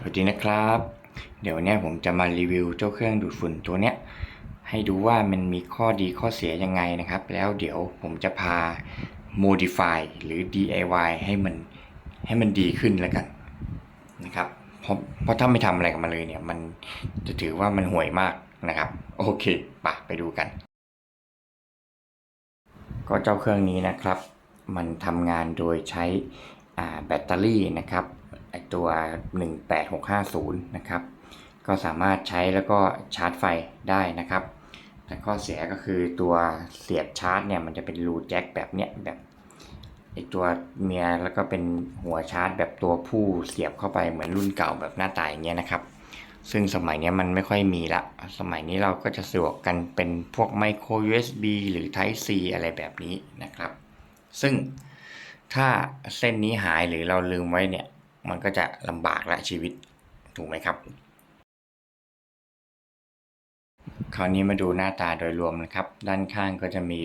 สวัสดีนะครับ เดี๋ยวเนี้ยผมจะมารีวิวเจ้าเครื่องดูดฝุ่นตัวเนี้ยให้ดูว่ามันมีข้อดีข้อเสียยังไงนะครับ แล้วเดี๋ยวผมจะพา modify หรือ DIY ให้มันให้มันดีขึ้นแล้วกันนะครับเพราะเพราะถ้าไม่ทำอะไรกับมันเลยเนี่ย มันจะถือว่ามันห่วยมากนะครับ โอเคปะไปดูกัน ก็เจ้าเครื่องนี้นะครับ มันทำงานโดยใช้อ่าแบตเตอรี่นะครับ ไอตัว 18650 นะครับ ก็สามารถใช้แล้วก็ชาร์จไฟได้นะครับ แต่ข้อเสียก็คือตัวเสียบชาร์จเนี่ยมันจะเป็นรูแจ็คแบบเนี้ยแบบไอตัวเมียแล้วก็เป็นหัวชาร์จแบบตัวผู้เสียบเข้าไปเหมือนรุ่นเก่าแบบหน้าตาอย่างเงี้ยนะครับ ซึ่งสมัยนี้มันไม่ค่อยมีละ สมัยนี้เราก็จะสะดวกกันเป็นพวกไมโคร USB หรือ Type C อะไรแบบนี้นะครับ ซึ่งถ้าเส้นนี้หายหรือเราลืมไว้เนี่ย มันก็จะลำบากละชีวิตถูกไหมครับ คราวนี้มาดูหน้าตาโดยรวมนะครับ ด้านข้างก็จะมี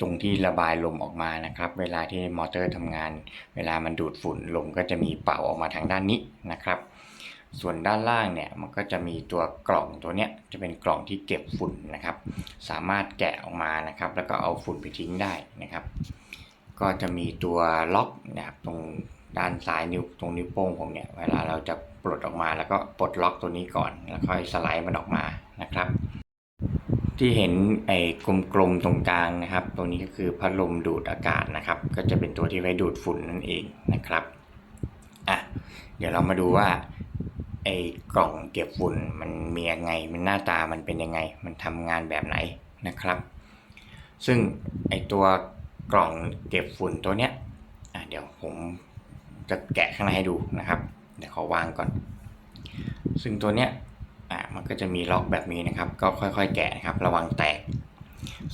ตรงที่ระบายลมออกมานะครับ เวลาที่มอเตอร์ทำงาน เวลามันดูดฝุ่นลมก็จะมีเป่าออกมาทางด้านนี้นะครับส่วนด้านล่างเนี่ยมันก็จะมีตัวกล่องตัวเนี้ยจะเป็นกล่องที่เก็บฝุ่นนะครับ สามารถแกะออกมานะครับ แล้วก็เอาฝุ่นไปทิ้งได้นะครับ ก็จะมีตัวล็อกนะครับตรง ด้านซ้ายนิ้วตรงนิ้วโป้งผมเนี่ยเวลาเราจะปลดออกมาแล้วก็ปลดล็อกตัวนี้ก่อน แล้วค่อยสไลด์มันออกมานะครับ ที่เห็นไอ้กลมๆตรงกลางนะครับตรงนี้ก็คือพัดลมดูดอากาศนะครับ ก็จะเป็นตัวที่ไว้ดูดฝุ่นนั่นเองนะครับอะเดี๋ยวเรามาดูว่าไอ้กล่องเก็บฝุ่นมันมียังไง มันหน้าตามันเป็นยังไง มันทำงานแบบไหนนะครับ ซึ่งไอ้ตัวกล่องเก็บฝุ่นตัวเนี้ยอะเดี๋ยวผม จะแกะข้างในให้ดูนะครับ เดี๋ยวขอวางก่อน ซึ่งตัวเนี้ยอะมันก็จะมีล็อกแบบนี้นะครับ ก็ค่อยๆ แกะนะครับ ระวังแตก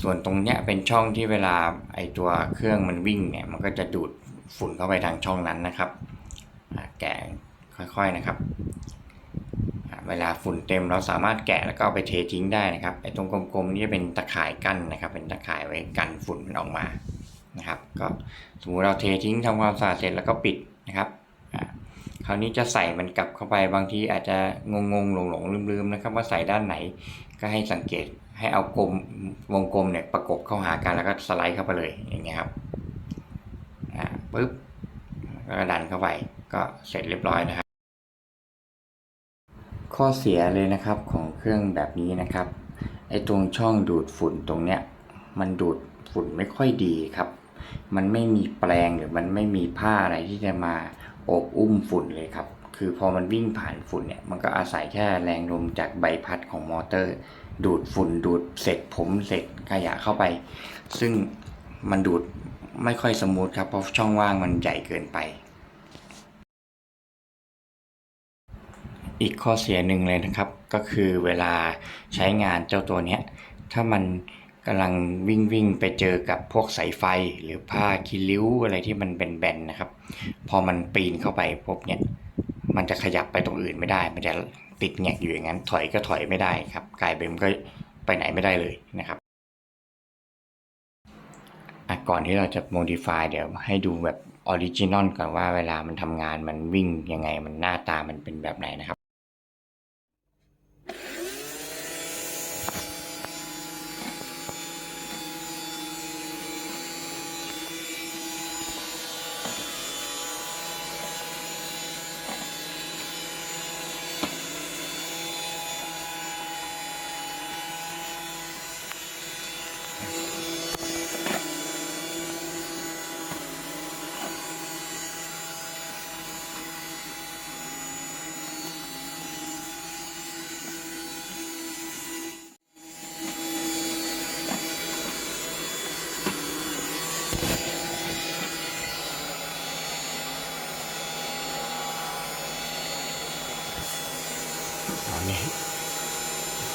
ส่วนตรงเนี้ยเป็นช่องที่เวลาไอตัวเครื่องมันวิ่งเนี่ย มันก็จะดูดฝุ่นเข้าไปทางช่องนั้นนะครับอะแกะค่อยๆนะครับ เวลาฝุ่นเต็มเราสามารถแกะแล้วก็เอาไปเททิ้งได้นะครับ ไอตรงกลมๆนี่จะเป็นตะข่ายกั้นนะครับ เป็นตะข่ายไว้กันฝุ่นมันออกมานะครับ ก็สมมติเราเททิ้งทำความสะอาดเสร็จแล้วก็ปิด นะครับคราวนี้จะใส่มันกลับเข้าไปบางทีอาจจะงงงหลงหลงลืมลืมๆนะครับว่าใส่ด้านไหนก็ให้สังเกตให้เอากลมวงกลมเนี่ยประกบเข้าหากันแล้วก็สไลด์เข้าไปเลยอย่างเงี้ยครับอ่าปึ๊บแล้วก็ดันเข้าไปก็เสร็จเรียบร้อยนะครับ ข้อเสียเลยนะครับของเครื่องแบบนี้นะครับไอ้ตรงช่องดูดฝุ่นตรงเนี้ยมันดูดฝุ่นไม่ค่อยดีครับ มันไม่มีแปลงหรือมันไม่มีผ้าอะไรที่จะมาโอบอุ้มฝุ่นเลยครับ คือพอมันวิ่งผ่านฝุ่นเนี่ย มันก็อาศัยแค่แรงลมจากใบพัดของมอเตอร์ ดูดฝุ่นดูดเศษผมเศษขยะเข้าไป ซึ่งมันดูดไม่ค่อยสมูทครับเพราะช่องว่างมันใหญ่เกินไป อีกข้อเสียหนึ่งเลยนะครับ ก็คือเวลาใช้งานเจ้าตัวเนี้ยถ้ามัน กำลังวิ่งวิ่งไปเจอกับพวกสายไฟหรือผ้าคีริ้วอะไรที่มันเป็นแบนๆนะครับ พอมันปีนเข้าไปพบเนี่ย มันจะขยับไปตรงอื่นไม่ได้ มันจะติดแงกอยู่อย่างนั้น ถอยก็ถอยไม่ได้ครับกลายเป็นมันก็ไปไหนไม่ได้เลยนะครับก่อนที่เราจะ modify เดี๋ยวให้ดูแบบออริจินอลก่อนว่าเวลามันทำงานมันวิ่งยังไงมันหน้าตามันเป็นแบบไหนนะครับ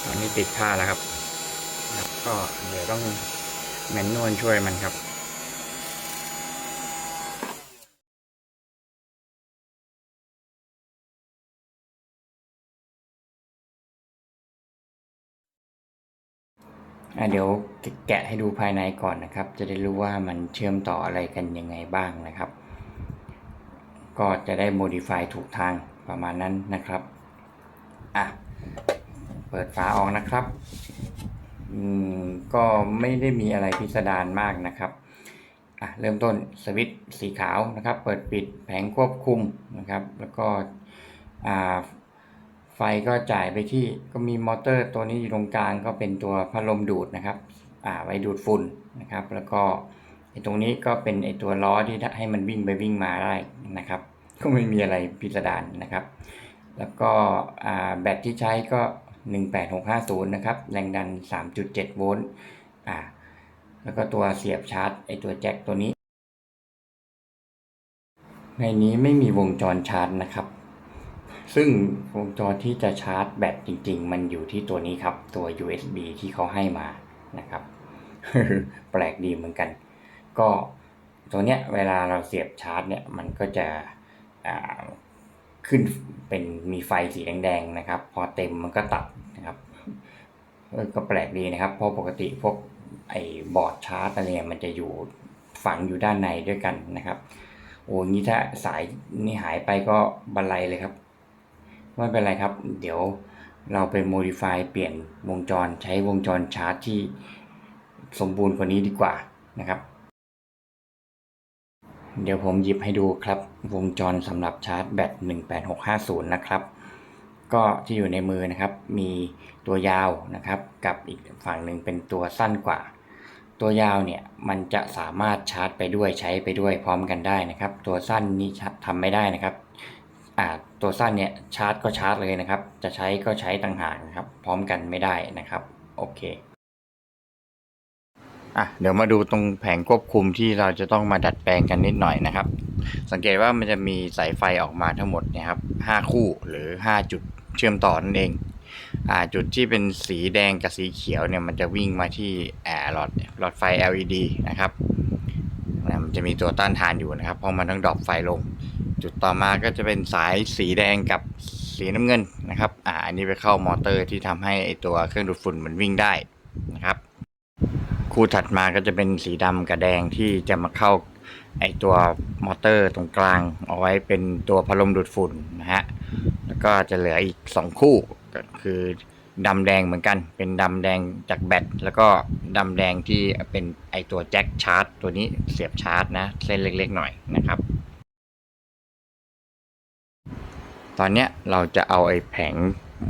ตอนนี้ ติดผ้าแล้วครับ ก็เดี๋ยวต้องแมนนวลช่วยมันครับเดี๋ยวแกะให้ดูภายในก่อนนะครับ จะได้รู้ว่ามันเชื่อมต่ออะไรกันยังไงบ้างนะครับ ก็จะได้ modify ถูกทางประมาณนั้นนะครับ อะ เปิดฝาออกนะครับอืมก็ไม่ได้มีอะไรพิสดารมากนะครับอะเริ่มต้นสวิตช์สีขาวนะครับ เปิดปิดแผงควบคุมนะครับ แล้วก็อ่าไฟก็จ่ายไปที่ก็มีมอเตอร์ตัวนี้อยู่ตรงกลางก็เป็นตัวพัดลมดูดนะครับอ่าไว้ดูดฝุ่นนะครับ แล้วก็ไอ้ตรงนี้ก็เป็นไอ้ตัวล้อที่ให้มันวิ่งไปวิ่งมาได้นะครับ ก็ไม่มีอะไรพิสดารนะครับ แล้วก็อ่าแบตที่ใช้ก็ 18650 นะครับ แรงดัน 3.7 โวลต์ อ่า แล้วก็ตัวเสียบชาร์จไอตัวแจ็คตัวนี้ ในนี้ไม่มีวงจรชาร์จนะครับ ซึ่งวงจรที่จะชาร์จแบตจริง ๆ มันอยู่ที่ตัวนี้ครับ ตัว USB ที่เขาให้มานะครับ แปลกดีเหมือนกัน ก็ตัวเนี้ยเวลาเราเสียบชาร์จเนี่ยมันก็จะอ่า ขึ้นเป็นมีไฟสีแดงๆนะครับ พอเต็มมันก็ตัดนะครับก็แปลกดีนะครับ เพราะปกติพวกไอ้บอร์ดชาร์จอะไรเนี่ยมันจะอยู่ฝังอยู่ด้านในด้วยกันนะครับโอ้งี้ถ้าสายนี่หายไปก็บันไลเลยครับไม่เป็นไรครับ เดี๋ยวเราไป modify เปลี่ยนวงจรใช้วงจรชาร์จที่สมบูรณ์กว่านี้ดีกว่านะครับ เดี๋ยวผมหยิบให้ดูครับ วงจรสำหรับชาร์จแบต18650 นะครับ ก็ที่อยู่ในมือนะครับ มีตัวยาวนะครับ กับอีกฝั่งหนึ่งเป็นตัวสั้นกว่า ตัวยาวเนี่ยมันจะสามารถชาร์จไปด้วยใช้ไปด้วยพร้อมกันได้นะครับ ตัวสั้นนี่ทำไม่ได้นะครับอ่าตัวสั้นเนี่ยชาร์จก็ชาร์จเลยนะครับ จะใช้ก็ใช้ต่างหากนะครับ พร้อมกันไม่ได้นะครับ โอเค อะเดี๋ยวมาดูตรงแผงควบคุมที่เราจะต้องมาดัดแปลงกันนิดหน่อยนะครับ สังเกตว่ามันจะมีสายไฟออกมาทั้งหมดเนะครับห้าคู่หรือห้าจุดเชื่อมต่อนั่นเองอ่าจุดที่เป็นสีแดงกับสีเขียวเนี่ยมันจะวิ่งมาที่แอร์หลอดหลอดไฟ LED นะครับมันจะมีตัวต้านทานอยู่นะครับเพราะมันต้องดรอปไฟลง จุดต่อมาก็จะเป็นสายสีแดงกับสีน้ำเงินนะครับอ่าอันนี้ไปเข้ามอเตอร์ที่ทำให้ไอตัวเครื่องดูดฝุ่นมันวิ่งได้ คู่ถัดมาก็จะเป็นสีดำกับแดงที่จะมาเข้าไอตัวมอเตอร์ตรงกลางเอาไว้เป็นตัวพัดลมดูดฝุ่นนะฮะ แล้วก็จะเหลืออีก 2 คู่ก็คือดำแดงเหมือนกัน เป็นดำแดงจากแบตแล้วก็ดำแดงที่เป็นไอตัวแจ็คชาร์จตัวนี้เสียบชาร์จนะ เส้นเล็กๆหน่อยนะครับ ตอนนี้เราจะเอาไอแผง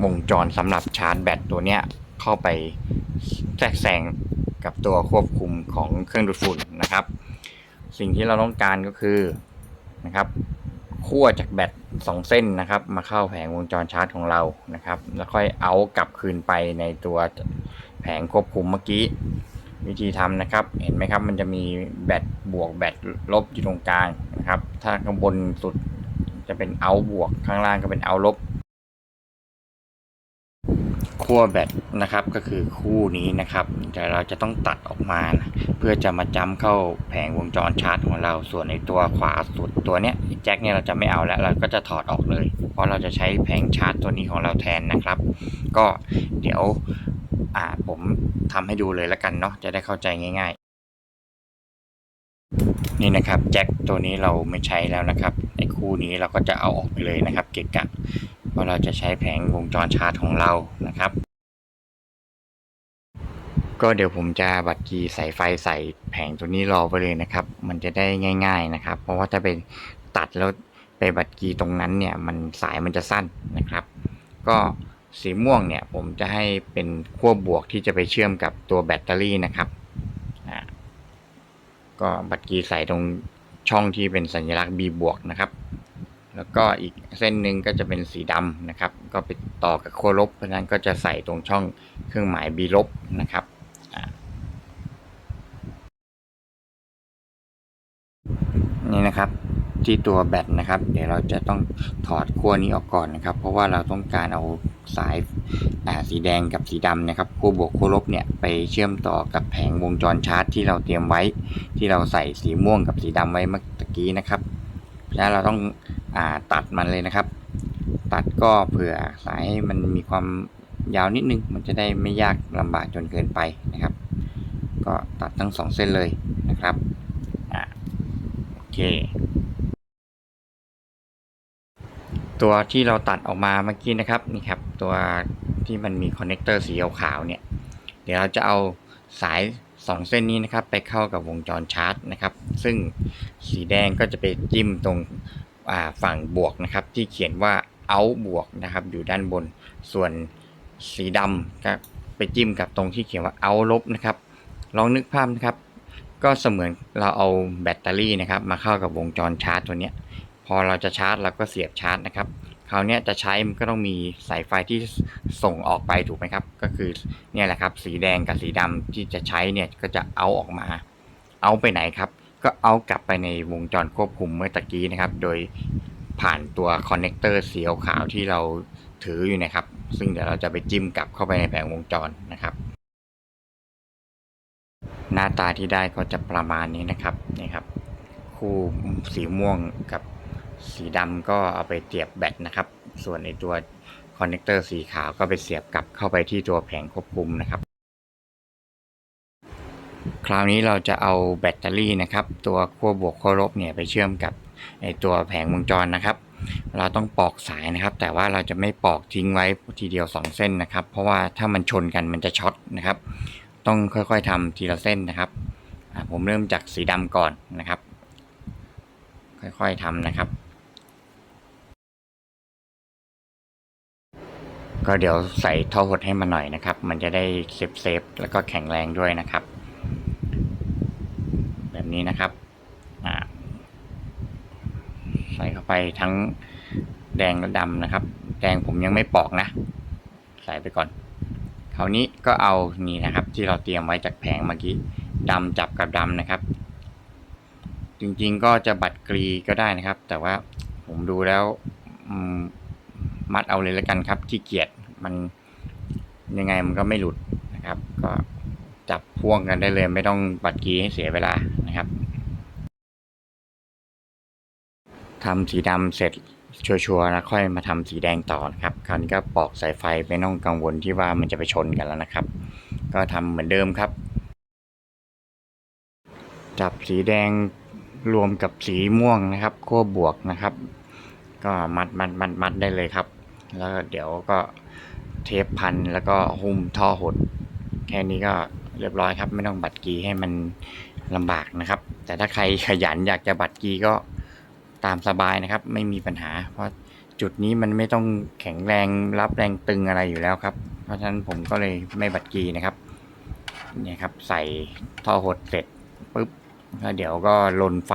วงจรสำหรับชาร์จแบตตัวเนี้ย เข้าไปแทรกแซงกับตัวควบคุมของเครื่องดูดฝุ่นนะครับ สิ่งที่เราต้องการก็คือนะครับขั้วจากแบตสองเส้นนะครับ มาเข้าแผงวงจรชาร์จของเรานะครับ แล้วค่อยเอากลับคืนไปในตัวแผงควบคุมเมื่อกี้ วิธีทำนะครับ เห็นไหมครับ มันจะมีแบตบวกแบตลบอยู่ตรงกลางนะครับ ถ้าข้างบนสุดจะเป็นเอาบวกข้างล่างก็เป็นเอาลบ ขั้วแบตนะครับก็คือคู่นี้นะครับแต่เราจะต้องตัดออกมานะเพื่อจะมาจ้ำเข้าแผงวงจรชาร์จของเราส่วนในตัวขวาสุดตัวเนี้ยแจ็คเนี่ยเราจะไม่เอาแล้วเราก็จะถอดออกเลย เพราะเราจะใช้แผงชาร์จตัวนี้ของเราแทนนะครับ ก็เดี๋ยวอ่าผมทำให้ดูเลยแล้วกันเนาะจะได้เข้าใจง่าย ๆ นี่นะครับแจ็คตัวนี้เราไม่ใช้แล้วนะครับไอ้คู่นี้เราก็จะเอาออกไปเลยนะครับ เกะกะ ราะเราจะใช้แผงวงจรชาร์จของเรานะครับ ก็เดี๋ยวผมจะบัตรกีใส่ไฟใส่แผงตัวนี้รอไปเลยนะครับ มันจะได้ง่าย ๆนะครับ เพราะว่าถ้าไปตัดแล้วไปบัตรกีตรงนั้นเนี่ยมันสายมันจะสั้นนะครับ ก็สีม่วงเนี่ยผมจะให้เป็นขั้วบวกที่จะไปเชื่อมกับตัวแบตเตอรี่นะครับอ่าก็บัตรกีใส่ตรงช่องที่เป็นสัญลักษณ์ B บวกนะครับ แล้วก็อีกเส้นหนึ่งก็จะเป็นสีดำนะครับ ก็ไปต่อกับขั้วลบเพราะนั้นก็จะใส่ตรงช่องเครื่องหมาย B ลบนะครับนี่นะครับที่ตัวแบตนะครับ เดี๋ยวเราจะต้องถอดขั้วนี้ออกก่อนนะครับ เพราะว่าเราต้องการเอาสายาสีแดงกับสีดำนะครับขั้วบวกขั้วลบเนี่ยไปเชื่อมต่อกับแผงวงจรชาร์จที่เราเตรียมไว้ ที่เราใส่สีม่วงกับสีดำไว้เมื่อกี้นะครับ แล้วเราต้องอตัดมันเลยนะครับ ตัดก็เผื่อสายให้มันมีความยาวนิดนึง มันจะได้ไม่ยากลำบากจนเกินไปนะครับ ก็ตัดทั้งสองเส้นเลยนะครับอ่าโอเค ตัวที่เราตัดออกมาเมื่อกี้นะครับนี่ครับ ตัวที่มันมีคอนเนคเตอร์สีขาวเนี่ย เดี๋ยวเราจะเอาสาย 2 เส้นนี้นะครับไปเข้ากับวงจรชาร์จนะครับ ซึ่งสีแดงก็จะไปจิ้มตรงฝั่งบวกนะครับ ที่เขียนว่า out บวกนะครับ อยู่ด้านบน ส่วนสีดำก็ไปจิ้มกับตรงที่เขียนว่า out ลบนะครับ ลองนึกภาพนะครับ ก็เสมือนเราเอาแบตเตอรี่นะครับ มาเข้ากับวงจรชาร์จตัวนี้พอเราจะชาร์จเราก็เสียบชาร์จนะครับ คราวนี้จะใช้มันก็ต้องมีสายไฟที่ส่งออกไปถูกไหมครับ ก็คือเนี่ยแหละครับ สีแดงกับสีดำที่จะใช้เนี่ยก็จะเอาออกมา เอาไปไหนครับ ก็เอากลับไปในวงจรควบคุมเมื่อตะกี้นะครับ โดยผ่านตัวคอนเนคเตอร์สีขาวที่เราถืออยู่นะครับ ซึ่งเดี๋ยวเราจะไปจิ้มกลับเข้าไปในแผงวงจรนะครับ หน้าตาที่ได้ก็จะประมาณนี้นะครับนี่ครับ คู่สีม่วงกับ สีดำก็เอาไปเสียบแบตนะครับ ส่วนในตัวคอนเนคเตอร์สีขาวก็ไปเสียบกลับเข้าไปที่ตัวแผงควบคุมนะครับ คราวนี้เราจะเอาแบตเตอรี่นะครับ ตัวขั้วบวกขั้วลบเนี่ยไปเชื่อมกับในตัวแผงวงจรนะครับ เราต้องปอกสายนะครับ แต่ว่าเราจะไม่ปอกทิ้งไว้ทีเดียว 2 เส้นนะครับ เพราะว่าถ้ามันชนกันมันจะช็อตนะครับ ต้องค่อยๆทำทีละเส้นนะครับผมเริ่มจากสีดำก่อนนะครับ ค่อยๆทำนะครับ ก็เดี๋ยวใส่ท่อหดให้มันหน่อยนะครับ มันจะได้เซฟเซฟแล้วก็แข็งแรงด้วยนะครับ แบบนี้นะครับใส่เข้าไปทั้งแดงและดำนะครับ แดงผมยังไม่ปอกนะ ใส่ไปก่อนคราวนี้ก็เอานี่นะครับ ที่เราเตรียมไว้จากแผงเมื่อกี้ดำจับกับดำนะครับ จริงๆก็จะบัดกรีก็ได้นะครับ แต่ว่าผมดูแล้วมัดเอาเลยแล้วกันครับที่เกียจ มันยังไงมันก็ไม่หลุดนะครับ ก็จับพ่วงกันได้เลย ไม่ต้องบัดกีให้เสียเวลานะครับทำสีดำเสร็จชัวร์ๆแล้วค่อยมาทำสีแดงต่อนะครับคราวนี้ก็ปอกสายไฟไม่ต้องกังวลที่ว่ามันจะไปชนกันแล้วนะครับ ก็ทำเหมือนเดิมครับ จับสีแดงรวมกับสีม่วงนะครับขั้วบวกนะครับ ก็มัดมัดมัดมัดได้เลยครับ แล้วเดี๋ยวก็ เทปพันแล้วก็หุ้มท่อหด แค่นี้ก็เรียบร้อยครับ ไม่ต้องบัดกีให้มันลำบากนะครับ แต่ถ้าใครขยันอยากจะบัดกีก็ตามสบายนะครับ ไม่มีปัญหา เพราะจุดนี้มันไม่ต้องแข็งแรงรับแรงตึงอะไรอยู่แล้วครับ เพราะฉะนั้นผมก็เลยไม่บัดกีนะครับเนี่ยครับใส่ท่อหดเสร็จปุ๊บแล้วเดี๋ยวก็ลนไฟ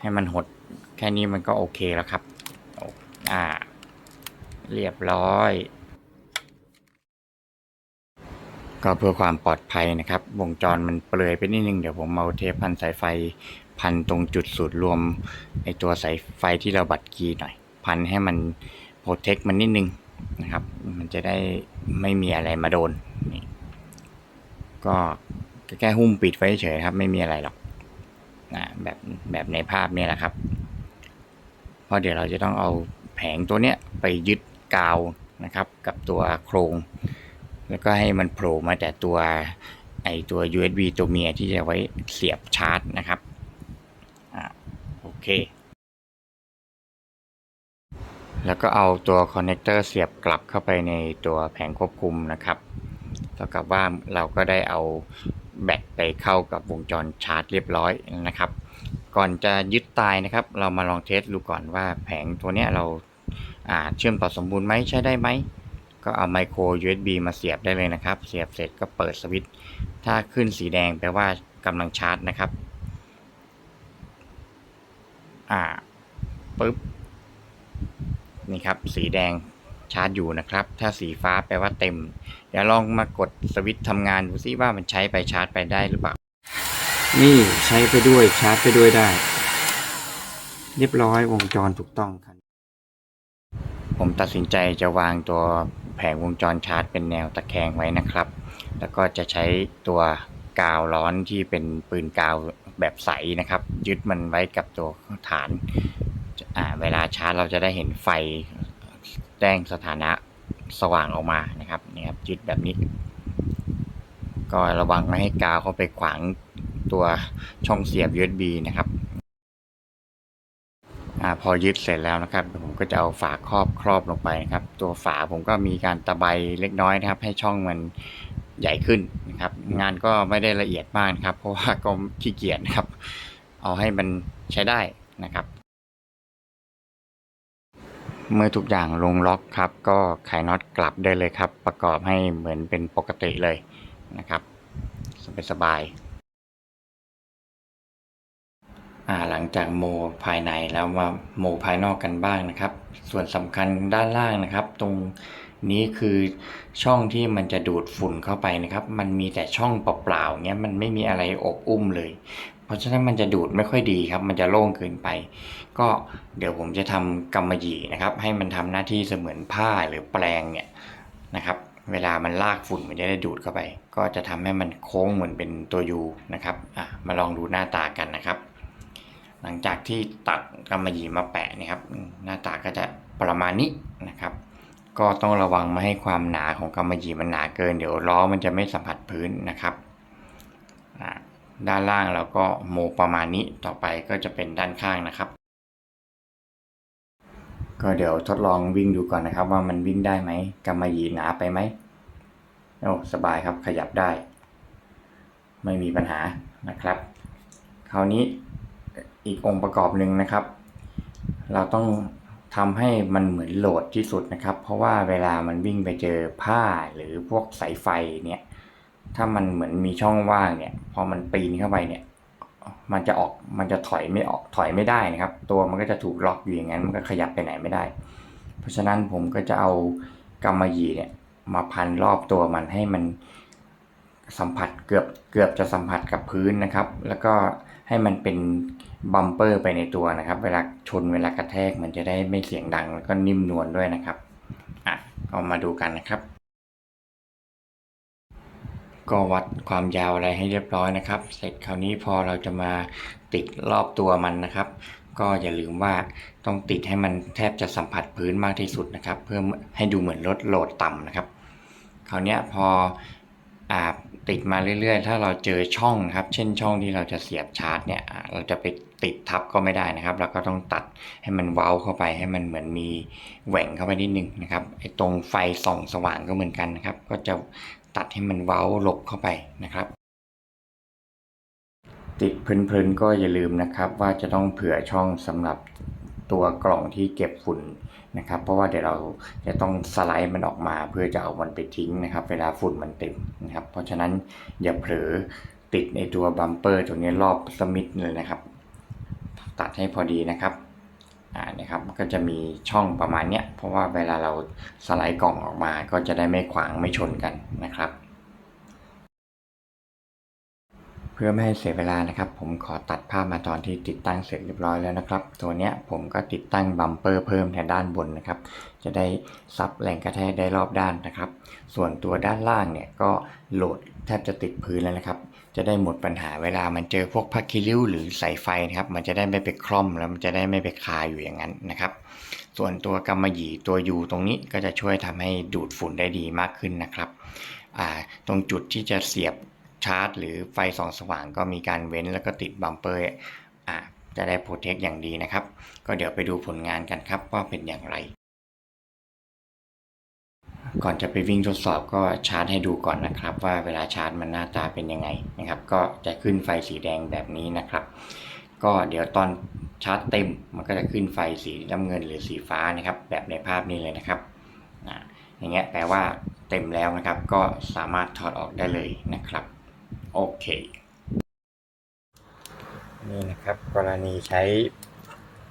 ให้มันหด แค่นี้มันก็โอเคแล้วครับโอ้อ่า เรียบร้อย ก็เพื่อความปลอดภัยนะครับ วงจรมันเปลือยไปนิดนึงเดี๋ยวผมเอาเทปพันสายไฟพันตรงจุดสูตรรวมไอตัวสายไฟที่เราบัดกีหน่อย พันให้มันโปรเทคมันนิดนึงนะครับ มันจะได้ไม่มีอะไรมาโดนนี่ก็แค่หุ้มปิดไว้เฉยครับ ไม่มีอะไรหรอกนะแบบแบบในภาพเนี่ยแหละครับ เพราะเดี๋ยวเราจะต้องเอาแผงตัวเนี้ยไปยึดกาวนะครับ กับตัวโครง แล้วก็ให้มันโผล่มาแต่ตัวไอตัว USB ตัวเมียที่จะไว้เสียบชาร์จนะครับอ่าโอเค แล้วก็เอาตัวคอนเนคเตอร์เสียบกลับเข้าไปในตัวแผงควบคุมนะครับเท่ากับว่าเราก็ได้เอาแบตไปเข้ากับวงจรชาร์จเรียบร้อยนะครับ ก่อนจะยึดตายนะครับ เรามาลองเทสดูก่อนว่าแผงตัวเนี้ยเราอ่าเชื่อมต่อสมบูรณ์ไหมใช้ได้ไหม ก็เอาไมโคร USB มาเสียบได้เลยนะครับ เสียบเสร็จก็เปิดสวิตช์ ถ้าขึ้นสีแดงแปลว่ากำลังชาร์จนะครับ อ่าปึ๊บ นี่ครับ สีแดงชาร์จอยู่นะครับ ถ้าสีฟ้าแปลว่าเต็ม เดี๋ยวลองมากดสวิตช์ทำงานดูซิว่ามันใช้ไปชาร์จไปได้หรือเปล่า นี่ใช้ไปด้วยชาร์จไปด้วยได้ เรียบร้อยวงจรถูกต้องครับผมตัดสินใจจะวางตัว แผงวงจรชาร์จเป็นแนวตะแคงไว้นะครับ แล้วก็จะใช้ตัวกาวร้อนที่เป็นปืนกาวแบบใสนะครับ ยึดมันไว้กับตัวฐานาเวลาชาร์จเราจะได้เห็นไฟแจ้งสถานะสว่างออกมานะครับนี่ครับยึดแบบนี้ ก็ระวังไม่ให้กาวเข้าไปขวางตัวช่องเสียบ USB นะครับ อพอยึดเสร็จแล้วนะครับผมก็จะเอาฝาครอบครอบลงไปนะครับ ตัวฝาผมก็มีการตะไบเล็กน้อยนะครับ ให้ช่องมันใหญ่ขึ้นนะครับ งานก็ไม่ได้ละเอียดมากครับ เพราะว่าก็ขี้เกียจครับ เอาให้มันใช้ได้นะครับ เมื่อทุกอย่างลงล็อกครับ ก็ไขน็อตกลับได้เลยครับ ประกอบให้เหมือนเป็นปกติเลยนะครับสบายๆ หลังจากโมภายในแล้วมาโมภายนอกกันบ้างนะครับ ส่วนสำคัญด้านล่างนะครับ ตรงนี้คือช่องที่มันจะดูดฝุ่นเข้าไปนะครับ มันมีแต่ช่องเปล่าๆเงี้ยมันไม่มีอะไรอบอุ้มเลย เพราะฉะนั้นมันจะดูดไม่ค่อยดีครับ มันจะโล่งเกินไป ก็เดี๋ยวผมจะทำกำมะหยี่นะครับ ให้มันทำหน้าที่เสมือนผ้าหรือแปลงเนี่ยนะครับ เวลามันลากฝุ่นมันจะได้ดูดเข้าไป ก็จะทำให้มันโค้งเหมือนเป็นตัวยูนะครับอะมาลองดูหน้าตากันนะครับ หลังจากที่ตัดกำมะหยี่มาแปะเนะครับ หน้าตาก็จะประมาณนี้นะครับ ก็ต้องระวังไม่ให้ความหนาของกำมะหยี่มันหนาเกิน เดี๋ยวล้อมันจะไม่สัมผัสพื้นนะครับด้านล่างเราก็โมประมาณนี้ต่อไปก็จะเป็นด้านข้างนะครับ ก็เดี๋ยวทดลองวิ่งดูก่อนนะครับ ว่ามันวิ่งได้ไหมกำมะหยี่หนาไปไหมโอ้สบายครับขยับได้ ไม่มีปัญหานะครับ คราวนี้ อีกองค์ประกอบหนึ่งนะครับ เราต้องทำให้มันเหมือนโหลดที่สุดนะครับ เพราะว่าเวลามันวิ่งไปเจอผ้าหรือพวกสายไฟเนี่ย ถ้ามันเหมือนมีช่องว่างเนี่ย พอมันปีนเข้าไปเนี่ย มันจะออก มันจะถอยไม่ออก ถอยไม่ได้นะครับ ตัวมันก็จะถูกล็อกอยู่อย่างนั้น มันก็ขยับไปไหนไม่ได้ เพราะฉะนั้นผมก็จะเอากำมะหยี่เนี่ย มาพันรอบตัวมันให้มันสัมผัสเกือบเกือบจะสัมผัสกับพื้นนะครับ แล้วก็ให้มันเป็น บัมเปอร์ไปในตัวนะครับ เวลาชนเวลากระแทกมันจะได้ไม่เสียงดังแล้วก็นิ่มนวลด้วยนะครับอะก็มาดูกันนะครับ ก็วัดความยาวอะไรให้เรียบร้อยนะครับ เสร็จคราวนี้พอเราจะมาติดรอบตัวมันนะครับ ก็อย่าลืมว่าต้องติดให้มันแทบจะสัมผัสพื้นมากที่สุดนะครับ เพื่อให้ดูเหมือนลดโหลดต่ำนะครับ คราวนี้พออ่า ติดมาเรื่อยๆ ถ้าเราเจอช่องครับ เช่นช่องที่เราจะเสียบชาร์จเนี่ย เราจะไปติดทับก็ไม่ได้นะครับเราก็ต้องตัดให้มันเว้าเข้าไปให้มันเหมือนมีแหว่งเข้าไปนิดนึงนะครับไอ้ตรงไฟส่องสว่างก็เหมือนกันนะครับ ก็จะตัดให้มันเว้าหลบเข้าไปนะครับ ติดเพลินๆก็อย่าลืมนะครับ ว่าจะต้องเผื่อช่องสำหรับ ตัวกล่องที่เก็บฝุ่นนะครับ เพราะว่าเดี๋ยวเราจะต้องสไลด์มันออกมา เพื่อจะเอามันไปทิ้งนะครับ เวลาฝุ่นมันเต็มนะครับ เพราะฉะนั้นอย่าเผลอติดในตัวบัมเปอร์ตัวนี้รอบสมิธเลยนะครับ ตัดให้พอดีนะครับอ่านะครับก็จะมีช่องประมาณเนี้ยเพราะว่าเวลาเราสไลด์กล่องออกมาก็จะได้ไม่ขวางไม่ชนกันนะครับ เพื่อไม่ให้เสียเวลานะครับ ผมขอตัดภาพมาตอนที่ติดตั้งเสร็จเรียบร้อยแล้วนะครับ ตัวเนี้ยผมก็ติดตั้งบัมเปอร์เพิ่มแทนด้านบนนะครับ จะได้ซับแรงกระแทกได้รอบด้านนะครับ ส่วนตัวด้านล่างเนี่ยก็โหลดแทบจะติดพื้นแล้วนะครับ จะได้หมดปัญหาเวลามันเจอพวกพักคิริ้วหรือสายไฟนะครับ มันจะได้ไม่ไปคล่อมแล้วมันจะได้ไม่ไปคาอยู่อย่างนั้นนะครับ ส่วนตัวกำมะหยี่ตัวยูตรงนี้ก็จะช่วยทำให้ดูดฝุ่นได้ดีมากขึ้นนะครับตรงจุดที่จะเสียบ ชาร์จ หรือไฟส่องสว่างก็มีการเว้นแล้วก็ติดบัมเปอร์อ่าจะได้โปรเทคอย่างดีนะครับ ก็เดี๋ยวไปดูผลงานกันครับว่าเป็นอย่างไร ก่อนจะไปวิ่งทดสอบก็ชาร์จให้ดูก่อนนะครับ ว่าเวลาชาร์จมันหน้าตาเป็นยังไงนะครับ ก็จะขึ้นไฟสีแดงแบบนี้นะครับ ก็เดี๋ยวตอนชาร์จเต็มมันก็จะขึ้นไฟสีน้ำเงินหรือสีฟ้านะครับ แบบในภาพนี้เลยนะครับอย่างเงี้ยแปลว่าเต็มแล้วนะครับ ก็สามารถถอดออกได้เลยนะครับ โอเค นี่นะครับ กรณีใช้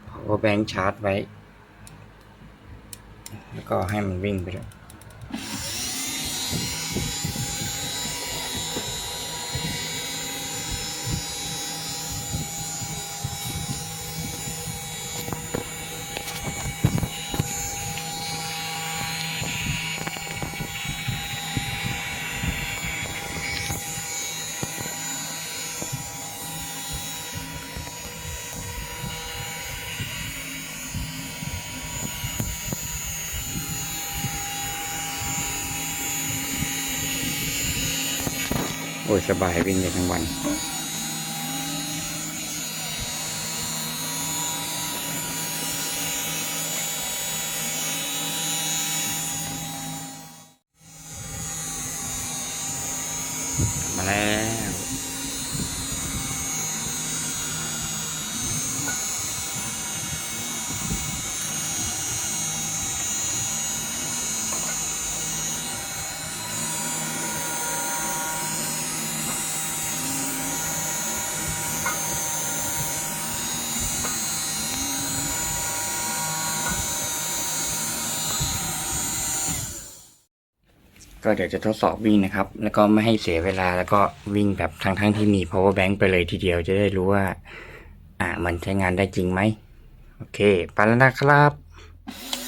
power bank ชาร์จไว้ แล้วก็ให้มันวิ่งไปเลย สบายวิ่งได้ทั้งวัน เมาแล้ว ก็เดี๋ยวจะทดสอบวิ่งนะครับ แล้วก็ไม่ให้เสียเวลาแล้วก็วิ่งแบบทั้งๆที่มี power bank ไปเลยทีเดียวจะได้รู้ว่า อ่ามันใช้งานได้จริงไหม โอเค ไปแล้วนะครับ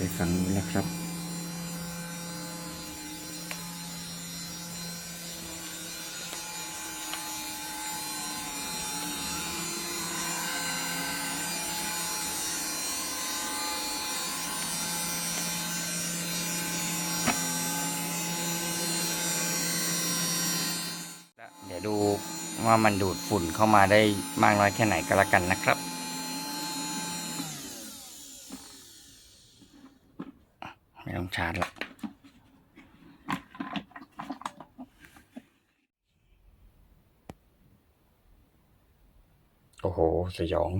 ไปฝั่งนู้นนะครับ เดี๋ยวดูว่ามันดูดฝุ่นเข้ามาได้มากน้อยแค่ไหนก็แล้วกันนะครับ ไม่ต้องชาร์จละโอ้โห สยอง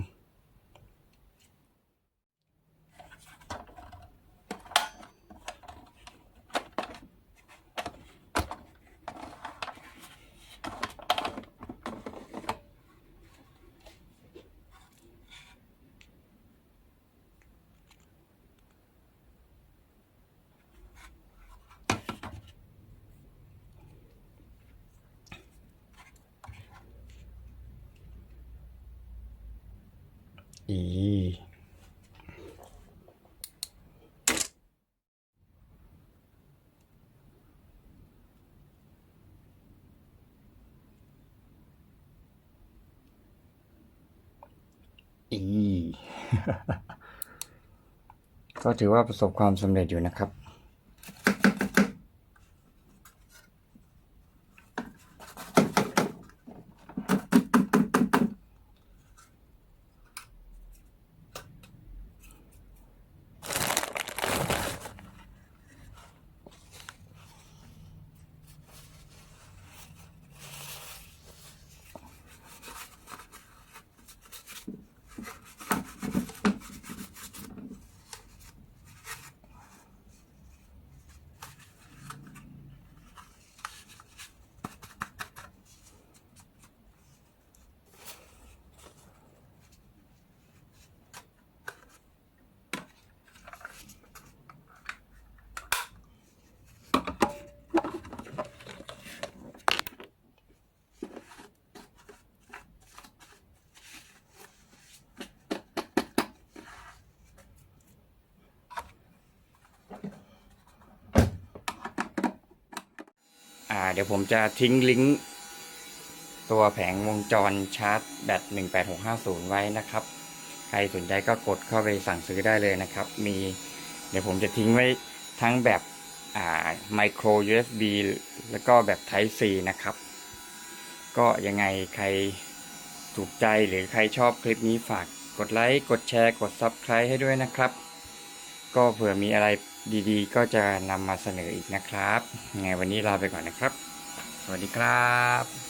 อีอีก็ถือว่าประสบความสำเร็จอยู่นะครับ เดี๋ยวผมจะทิ้งลิงก์ตัวแผงวงจรชาร์จแบต18650 ไว้นะครับ ใครสนใจก็กดเข้าไปสั่งซื้อได้เลยนะครับ มีเดี๋ยวผมจะทิ้งไว้ทั้งแบบอ่า micro USB แล้วก็แบบ Type C นะครับ ก็ยังไงใครถูกใจหรือใครชอบคลิปนี้ฝากกดไลค์ กดแชร์ กด Subscribe ให้ด้วยนะครับ ก็เผื่อมีอะไร ดีๆ ก็จะนำมาเสนออีกนะครับ ไงวันนี้ลาไปก่อนนะครับ สวัสดีครับ